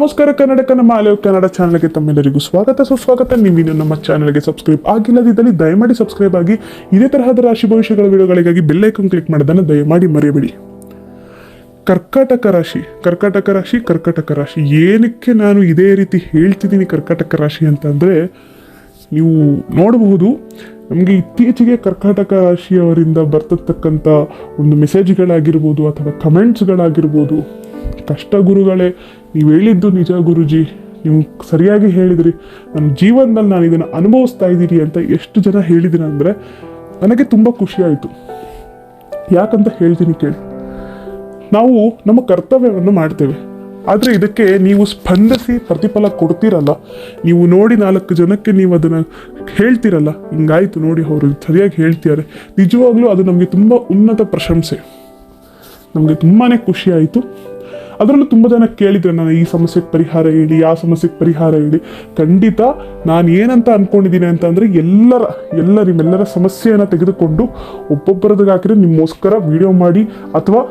ನಮಸ್ಕಾರ ಕನ್ನಡಕ ನಮ್ಮ ಆಲಯ ಕನ್ನಡ ಚಾನಲ್ಗೆ ತಮ್ಮೆಲ್ಲರಿಗೂ ಸ್ವಾಗತ. ಸುಸ್ವಾಗತ ನೀವಿನ್ನು ನಮ್ಮ ಚಾನಲ್ಗೆ ಸಬ್ಸ್ಕ್ರೈಬ್ ಆಗಿಲ್ಲದಿದ್ದಲ್ಲಿ ದಯಮಾಡಿ ಸಬ್ಸ್ಕ್ರೈಬ್ ಆಗಿ, ಇದೇ ತರಹದ ರಾಶಿ ಭವಿಷ್ಯಗಳ ವಿಡಿಯೋಗಳಿಗಾಗಿ ಬೆಲ್ಲೈಕನ್ ಕ್ಲಿಕ್ ಮಾಡೋದನ್ನು ದಯಮಾಡಿ ಮರೆಯಬೇಡಿ. ಕರ್ಕಾಟಕ ರಾಶಿ ಕರ್ಕಾಟಕ ರಾಶಿ ಕರ್ಕಾಟಕ ರಾಶಿ. ಏನಕ್ಕೆ ನಾನು ಇದೇ ರೀತಿ ಹೇಳ್ತಿದ್ದೀನಿ ಕರ್ಕಾಟಕ ರಾಶಿ ಅಂತಂದರೆ, ನೀವು ನೋಡಬಹುದು, ನಮಗೆ ಇತ್ತೀಚೆಗೆ ಕರ್ಕಾಟಕ ರಾಶಿಯವರಿಂದ ಬರ್ತಕ್ಕಂಥ ಒಂದು ಮೆಸೇಜ್ಗಳಾಗಿರ್ಬೋದು ಅಥವಾ ಕಮೆಂಟ್ಸ್ಗಳಾಗಿರ್ಬೋದು ಕಷ್ಟ ಗುರುಗಳೇ ನೀವು ಹೇಳಿದ್ದು ನಿಜ ಗುರುಜಿ. ನೀವು ಸರಿಯಾಗಿ ಹೇಳಿದ್ರಿ. ನನ್ನ ಜೀವನದಲ್ಲಿ ನಾನು ಇದನ್ನು ಅನುಭವಿಸ್ತಾ ಇದ್ದೀರಿ ಅಂತ ಎಷ್ಟು ಜನ ಹೇಳಿದಿರ ಅಂದರೆ ನನಗೆ ತುಂಬ ಖುಷಿ ಆಯಿತು. ಯಾಕಂತ ಹೇಳ್ತೀನಿ ಕೇಳಿ. ನಾವು ನಮ್ಮ ಕರ್ತವ್ಯವನ್ನು ಮಾಡ್ತೇವೆ. ಆದರೆ ಇದಕ್ಕೆ ನೀವು ಸ್ಪಂದಿಸಿ ಪ್ರತಿಫಲ ಕೊಡ್ತೀರಲ್ಲ. ನೀವು ನೋಡಿ ನಾಲ್ಕು ಜನಕ್ಕೆ ನೀವು ಅದನ್ನು ಹೇಳ್ತೀರಲ್ಲ. ಹಿಂಗಾಯಿತು ನೋಡಿ ಅವರು ಸರಿಯಾಗಿ ಹೇಳ್ತಿದ್ದಾರೆ. ನಿಜವಾಗ್ಲೂ ಅದು ನಮಗೆ ತುಂಬ ಉನ್ನತ ಪ್ರಶಂಸೆ. ನಮಗೆ ತುಂಬಾ ಖುಷಿ ಆಯಿತು. ಅದರಲ್ಲೂ ತುಂಬ ಜನ ಕೇಳಿದ್ರೆ, ನಾನು ಈ ಸಮಸ್ಯೆಗೆ ಪರಿಹಾರ ಹೇಳಿ, ಆ ಸಮಸ್ಯೆಗೆ ಪರಿಹಾರ ಹೇಳಿ. ಖಂಡಿತ ನಾನು ಏನಂತ ಅನ್ಕೊಂಡಿದ್ದೀನಿ ಅಂತಂದರೆ ಎಲ್ಲರ ಎಲ್ಲ ನಿಮ್ಮೆಲ್ಲರ ಸಮಸ್ಯೆಯನ್ನು ತೆಗೆದುಕೊಂಡು ಒಬ್ಬೊಬ್ಬರದಾಗ ಹಾಕಿದ್ರೆ ನಿಮ್ಮೋಸ್ಕರ ವಿಡಿಯೋ ಮಾಡಿ ಅಥವಾ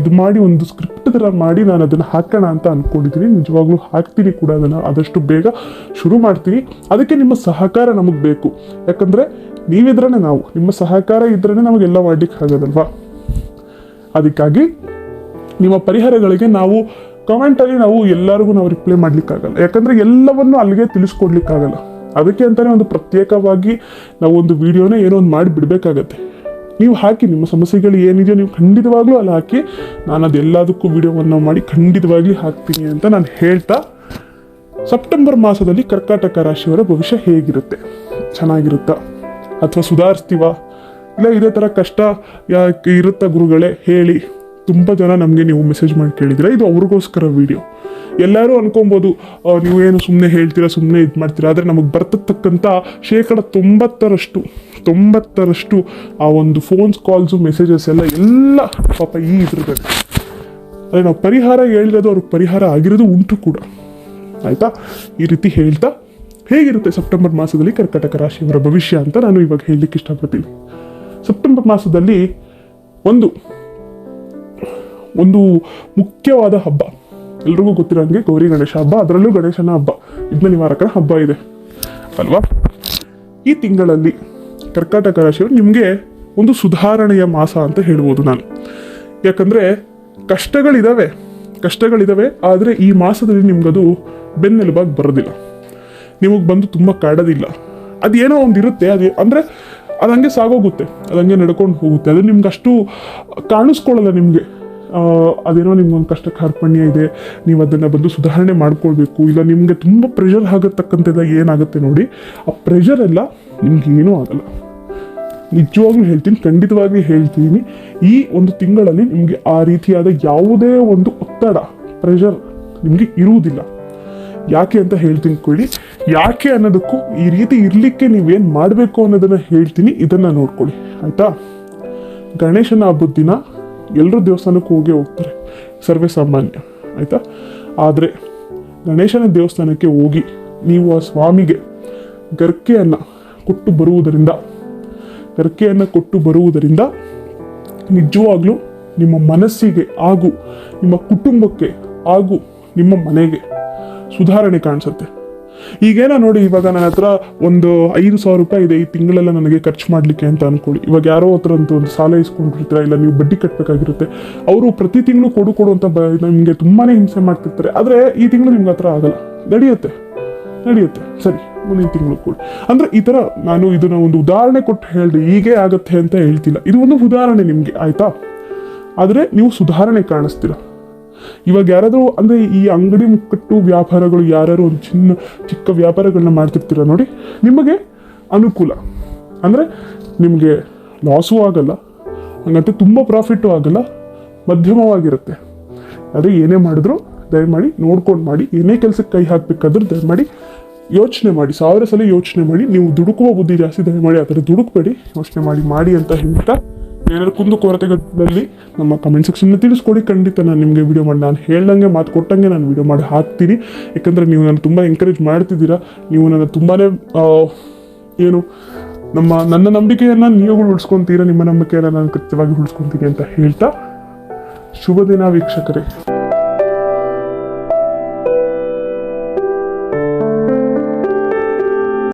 ಇದು ಮಾಡಿ ಒಂದು ಸ್ಕ್ರಿಪ್ಟ್ ಥರ ಮಾಡಿ ನಾನು ಅದನ್ನು ಹಾಕೋಣ ಅಂತ ಅಂದ್ಕೊಂಡಿದ್ದೀನಿ ನಿಜವಾಗ್ಲೂ ಹಾಕ್ತೀನಿ ಕೂಡ ಅದನ್ನು, ಆದಷ್ಟು ಬೇಗ ಶುರು ಮಾಡ್ತೀನಿ. ಅದಕ್ಕೆ ನಿಮ್ಮ ಸಹಕಾರ ನಮಗೆ ಬೇಕು. ಯಾಕಂದರೆ ನೀವಿದ್ರೇ ನಾವು, ನಿಮ್ಮ ಸಹಕಾರ ಇದ್ರೇ ನಮಗೆಲ್ಲ ಮಾಡ್ಲಿಕ್ಕೆ ಆಗೋದಲ್ವಾ? ಅದಕ್ಕಾಗಿ ನಿಮ್ಮ ಪರಿಹಾರಗಳಿಗೆ ನಾವು ಕಮೆಂಟಲ್ಲಿ ನಾವು ಎಲ್ಲರಿಗೂ ನಾವು ರಿಪ್ಲೈ ಮಾಡಲಿಕ್ಕಾಗಲ್ಲ. ಯಾಕಂದರೆ ಎಲ್ಲವನ್ನು ಅಲ್ಲಿಗೆ ತಿಳಿಸ್ಕೊಡ್ಲಿಕ್ಕಾಗಲ್ಲ. ಅದಕ್ಕೆ ಅಂತಲೇ ಒಂದು ಪ್ರತ್ಯೇಕವಾಗಿ ನಾವು ಒಂದು ವಿಡಿಯೋನೇ ಏನೋ ಒಂದು ಮಾಡಿ ಬಿಡಬೇಕಾಗತ್ತೆ. ನೀವು ಹಾಕಿ ನಿಮ್ಮ ಸಮಸ್ಯೆಗಳು ಏನಿದೆಯೋ ನೀವು ಖಂಡಿತವಾಗ್ಲೂ ಅಲ್ಲಿ ಹಾಕಿ, ನಾನು ಅದೆಲ್ಲದಕ್ಕೂ ವಿಡಿಯೋವನ್ನು ಮಾಡಿ ಖಂಡಿತವಾಗ್ಲಿ ಹಾಕ್ತೀನಿ ಅಂತ ನಾನು ಹೇಳ್ತಾ, ಸೆಪ್ಟೆಂಬರ್ ಮಾಸದಲ್ಲಿ ಕರ್ಕಾಟಕ ರಾಶಿಯವರ ಭವಿಷ್ಯ ಹೇಗಿರುತ್ತೆ? ಚೆನ್ನಾಗಿರುತ್ತಾ? ಅಥವಾ ಸುಧಾರಿಸ್ತೀವಾ? ಇಲ್ಲ ಇದೇ ಥರ ಕಷ್ಟ, ಯಾಕೆ ಇರುತ್ತಾ ಗುರುಗಳೇ? ಹೇಳಿ. ತುಂಬ ಜನ ನಮಗೆ ನೀವು ಮೆಸೇಜ್ ಮಾಡಿ ಕೇಳಿದ್ರೆ ಇದು ಅವ್ರಿಗೋಸ್ಕರ ವಿಡಿಯೋ ಎಲ್ಲರೂ ಅನ್ಕೊಬೋದು ಏನು ಸುಮ್ಮನೆ ಹೇಳ್ತೀರಾ ಸುಮ್ಮನೆ ಇದು ಮಾಡ್ತೀರಾ, ಆದರೆ ನಮಗೆ ಬರ್ತಕ್ಕಂಥ ಶೇಕಡ ತೊಂಬತ್ತರಷ್ಟು ತೊಂಬತ್ತರಷ್ಟು ಆ ಒಂದು ಫೋನ್ಸ್ ಕಾಲ್ಸು ಮೆಸೇಜಸ್ ಎಲ್ಲ ಎಲ್ಲ ಪಾಪ ಈ ಇದ್ರದಲ್ಲಿ ಅದೇ ನಾವು ಪರಿಹಾರ ಹೇಳಿರೋದು ಅವ್ರಿಗೆ ಪರಿಹಾರ ಆಗಿರೋದು ಉಂಟು ಕೂಡ. ಆಯಿತಾ? ಈ ರೀತಿ ಹೇಳ್ತಾ ಹೇಗಿರುತ್ತೆ ಸೆಪ್ಟೆಂಬರ್ ಮಾಸದಲ್ಲಿ ಕರ್ಕಟಕ ರಾಶಿಯವರ ಭವಿಷ್ಯ ಅಂತ ನಾನು ಇವಾಗ ಹೇಳಲಿಕ್ಕೆ ಇಷ್ಟಪಡ್ತೀನಿ. ಸೆಪ್ಟೆಂಬರ್ ಮಾಸದಲ್ಲಿ ಒಂದು ಒಂದು ಮುಖ್ಯವಾದ ಹಬ್ಬ. ಎಲ್ರಿಗೂ ಗೊತ್ತಿರೋಂಗೆ ಗೌರಿ ಗಣೇಶ ಹಬ್ಬ, ಅದರಲ್ಲೂ ಗಣೇಶನ ಹಬ್ಬ. ವಿಘ್ನ ನಿವಾರಕರ ಹಬ್ಬ ಇದೆ. ಅಲ್ವಾ? ಈ ತಿಂಗಳಲ್ಲಿ ಕರ್ಕಾಟಕ ರಾಶಿಯವರು ನಿಮಗೆ ಒಂದು ಸುಧಾರಣೆಯ ಮಾಸ ಅಂತ ಹೇಳ್ಬೋದು ನಾನು. ಯಾಕಂದರೆ ಕಷ್ಟಗಳಿದ್ದಾವೆ ಕಷ್ಟಗಳಿದ್ದಾವೆ ಆದರೆ ಈ ಮಾಸದಲ್ಲಿ ನಿಮ್ಗದು ಬೆನ್ನೆಲುಬಾಗಿ ಬರೋದಿಲ್ಲ. ನಿಮಗೆ ಬಂದು ತುಂಬ ಕಾಡೋದಿಲ್ಲ. ಅದೇನೋ ಒಂದು ಇರುತ್ತೆ ಅದು ಅಂದರೆ ಅದು ಹಂಗೆ ಸಾಗೋಗುತ್ತೆ ಅದು ಹಂಗೆ ನಡ್ಕೊಂಡು ಹೋಗುತ್ತೆ. ಅದು ನಿಮ್ಗೆ ಅಷ್ಟು ಕಾಣಿಸ್ಕೊಳ್ಳಲ್ಲ ನಿಮಗೆ. ಅದೇನೋ ನಿಮ್ಗೊಂದು ಕಷ್ಟ ಕಾರ್ಪಣ್ಯ ಇದೆ, ನೀವು ಅದನ್ನು ಬಂದು ಸುಧಾರಣೆ ಮಾಡ್ಕೊಳ್ಬೇಕು. ಇಲ್ಲ, ನಿಮಗೆ ತುಂಬ ಪ್ರೆಷರ್ ಆಗತಕ್ಕಂಥದ್ದು ಏನಾಗುತ್ತೆ ನೋಡಿ, ಆ ಪ್ರೆಷರ್ ಎಲ್ಲ ನಿಮ್ಗೆ ಏನೂ ಆಗಲ್ಲ. ನಿಜವಾಗ್ಲೂ ಹೇಳ್ತೀನಿ ಖಂಡಿತವಾಗಿ ಹೇಳ್ತೀನಿ, ಈ ಒಂದು ತಿಂಗಳಲ್ಲಿ ನಿಮಗೆ ಆ ರೀತಿಯಾದ ಯಾವುದೇ ಒಂದು ಒತ್ತಡ ಪ್ರೆಷರ್ ನಿಮಗೆ ಇರುವುದಿಲ್ಲ. ಯಾಕೆ ಅಂತ ಹೇಳ್ತೀನಿ ಕೊಡಿ ಯಾಕೆ ಅನ್ನೋದಕ್ಕೂ ಈ ರೀತಿ ಇರಲಿಕ್ಕೆ ನೀವೇನು ಮಾಡಬೇಕು ಅನ್ನೋದನ್ನು ಹೇಳ್ತೀನಿ, ಇದನ್ನು ನೋಡ್ಕೊಳ್ಳಿ. ಆಯಿತಾ? ಗಣೇಶನ ಹಬ್ಬದ ದಿನ ಎಲ್ಲರೂ ದೇವಸ್ಥಾನಕ್ಕೆ ಹೋಗಿ ಹೋಗ್ತಾರೆ. ಸರ್ವೇ ಸಾಮಾನ್ಯ, ಆಯಿತಾ? ಆದರೆ ಗಣೇಶನ ದೇವಸ್ಥಾನಕ್ಕೆ ಹೋಗಿ ನೀವು ಆ ಸ್ವಾಮಿಗೆ ಗರ್ಕೆಯನ್ನು ಕೊಟ್ಟು ಬರುವುದರಿಂದ, ಗರ್ಕೆಯನ್ನು ಕೊಟ್ಟು ಬರುವುದರಿಂದ ನಿಜವಾಗ್ಲೂ ನಿಮ್ಮ ಮನಸ್ಸಿಗೆ ಹಾಗೂ ನಿಮ್ಮ ಕುಟುಂಬಕ್ಕೆ ಹಾಗೂ ನಿಮ್ಮ ಮನೆಗೆ ಸುಧಾರಣೆ ಕಾಣಿಸುತ್ತೆ. ಈಗೇನೋ ನೋಡಿ, ಇವಾಗ ನನ್ನ ಹತ್ರ ಒಂದು ಐದು ಸಾವಿರ ರೂಪಾಯಿ ಇದೆ, ಈ ತಿಂಗಳೆಲ್ಲ ನನಗೆ ಖರ್ಚು ಮಾಡಲಿಕ್ಕೆ ಅಂತ ಅನ್ಕೊಳ್ಳಿ. ಇವಾಗ ಯಾರೋ ಹತ್ರ ಅಂತೂ ಒಂದು ಸಾಲ ಇಸ್ಕೊಂಡಿರ್ತೀರ, ಇಲ್ಲ ನೀವು ಬಡ್ಡಿ ಕಟ್ಟಬೇಕಾಗಿರುತ್ತೆ ಅವರು ಪ್ರತಿ ತಿಂಗಳು ಕೊಡು ಕೊಡು ಅಂತ ನಿಮಗೆ ತುಂಬಾ ಹಿಂಸೆ ಮಾಡ್ತಿರ್ತಾರೆ. ಆದರೆ ಈ ತಿಂಗಳು ನಿಮ್ಗೆ ಹತ್ರ ಆಗಲ್ಲ. ನಡೆಯುತ್ತೆ. ನಡೆಯುತ್ತೆ. ಸರಿ, ಮುಂದಿನ ತಿಂಗಳು ಕೂಡ. ಅಂದರೆ ಈ ಥರ ನಾನು ಇದನ್ನ ಒಂದು ಉದಾಹರಣೆ ಕೊಟ್ಟು ಹೇಳಿದೆ, ಹೀಗೆ ಆಗುತ್ತೆ ಅಂತ ಹೇಳ್ತಿಲ್ಲ. ಇದು ಒಂದು ಉದಾಹರಣೆ ನಿಮಗೆ, ಆಯಿತಾ? ಆದರೆ ನೀವು ಸುಧಾರಣೆ ಕಾಣಿಸ್ತೀರ. ಇವಾಗ ಯಾರಾದರೂ ಅಂದರೆ ಈ ಅಂಗಡಿ ಮುಕ್ಕಟ್ಟು ವ್ಯಾಪಾರಗಳು ಯಾರ್ಯಾರು ಒಂದು ಚಿನ್ನ, ಚಿಕ್ಕ ವ್ಯಾಪಾರಗಳನ್ನ ಮಾಡ್ತಿರ್ತೀರ ನೋಡಿ, ನಿಮಗೆ ಅನುಕೂಲ. ಅಂದರೆ ನಿಮಗೆ ಲಾಸೂ ಆಗಲ್ಲ, ಹಂಗಂತ ತುಂಬ ಪ್ರಾಫಿಟ್ಟು ಆಗಲ್ಲ, ಮಧ್ಯಮವಾಗಿರುತ್ತೆ. ಆದರೆ ಏನೇ ಮಾಡಿದ್ರು ದಯಮಾಡಿ ನೋಡ್ಕೊಂಡು ಮಾಡಿ, ಏನೇ ಕೆಲಸಕ್ಕೆ ಕೈ ಹಾಕಬೇಕಾದ್ರೂ ದಯಮಾಡಿ ಯೋಚನೆ ಮಾಡಿ, ಸಾವಿರ ಸಲ ಯೋಚನೆ ಮಾಡಿ, ನೀವು ದುಡುಕುವ ಬುದ್ಧಿ ಜಾಸ್ತಿ, ದಯಮಾಡಿ ಆ ಥರ ದುಡುಕ್ಬೇಡಿ, ಯೋಚನೆ ಮಾಡಿ ಮಾಡಿ ಅಂತ ಹೇಳ್ತಾ ಕುಂದು ಕೊರತೆಗಳಲ್ಲಿ ನಮ್ಮ ಕಮೆಂಟ್ ಸೆಕ್ಷನ್ನ ತಿಳಿಸ್ಕೊಡಿ. ಖಂಡಿತ ನಾನು ನಿಮಗೆ ವಿಡಿಯೋ ಮಾಡಿ, ನಾನು ಹೇಳ್ದಂಗೆ ಮಾತು ಕೊಟ್ಟಂಗೆ ನಾನು ವಿಡಿಯೋ ಮಾಡಿ ಹಾಕ್ತೀನಿ. ಯಾಕಂದರೆ ನೀವು ನಾನು ತುಂಬ ಎಂಕರೇಜ್ ಮಾಡ್ತಿದ್ದೀರಾ. ನೀವು ನನ್ನ ತುಂಬಾ ಏನು, ನಮ್ಮ, ನನ್ನ ನಂಬಿಕೆಯನ್ನು ನೀವುಗಳು ಉಳಿಸ್ಕೊತೀರಾ, ನಿಮ್ಮ ನಂಬಿಕೆಯನ್ನು ನಾನು ಕೃತ್ಯವಾಗಿ ಉಳಿಸ್ಕೊತೀನಿ ಅಂತ ಹೇಳ್ತಾ ಶುಭ ದಿನ ವೀಕ್ಷಕರೇ.